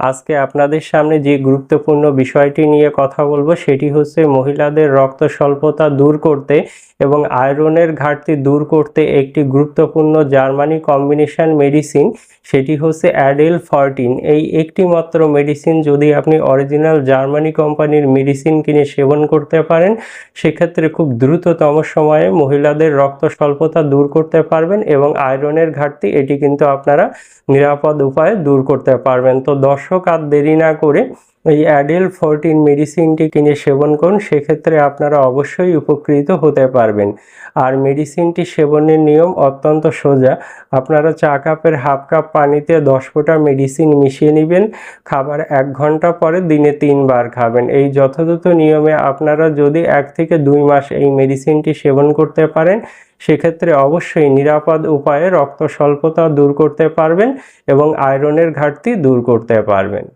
আজকে আপনাদের সামনে যে গুরুত্বপূর্ণ বিষয়টি নিয়ে কথা বলব, সেটি হচ্ছে মহিলাদের রক্ত স্বল্পতা দূর করতে এবং আয়রনের ঘাটতি দূর করতে একটি গুরুত্বপূর্ণ জার্মানি কম্বিনেশন মেডিসিন, সেটি হচ্ছে অ্যাডেল ফরটিন। এই একটি মাত্র মেডিসিন যদি আপনি অরিজিনাল জার্মানি কোম্পানির মেডিসিন কিনে সেবন করতে পারেন, সেক্ষেত্রে খুব দ্রুততম সময়ে মহিলাদের রক্ত স্বল্পতা দূর করতে পারবেন এবং আয়রনের ঘাটতি, এটি কিন্তু আপনারা নিরাপদ উপায়ে দূর করতে পারবেন। তো দর্শক আর দেরি না করে এই অ্যাডেল ফোরটিন মেডিসিনটি কিনে সেবন করুন, সেক্ষেত্রে আপনারা অবশ্যই উপকৃত হতে পারবেন। আর মেডিসিনটি সেবনের নিয়ম অত্যন্ত সোজা। আপনারা চা কাপের হাফ কাপ পানিতে দশ ফোঁটা মেডিসিন মিশিয়ে নেবেন। খাবার এক ঘণ্টা পরে দিনে তিনবার খাবেন। এই যথাযথ নিয়মে আপনারা যদি এক থেকে দুই মাস এই মেডিসিনটি সেবন করতে পারেন, সেক্ষেত্রে অবশ্যই নিরাপদ উপায়ে রক্ত স্বল্পতা দূর করতে পারবেন এবং আয়রনের ঘাটতি দূর করতে পারবেন।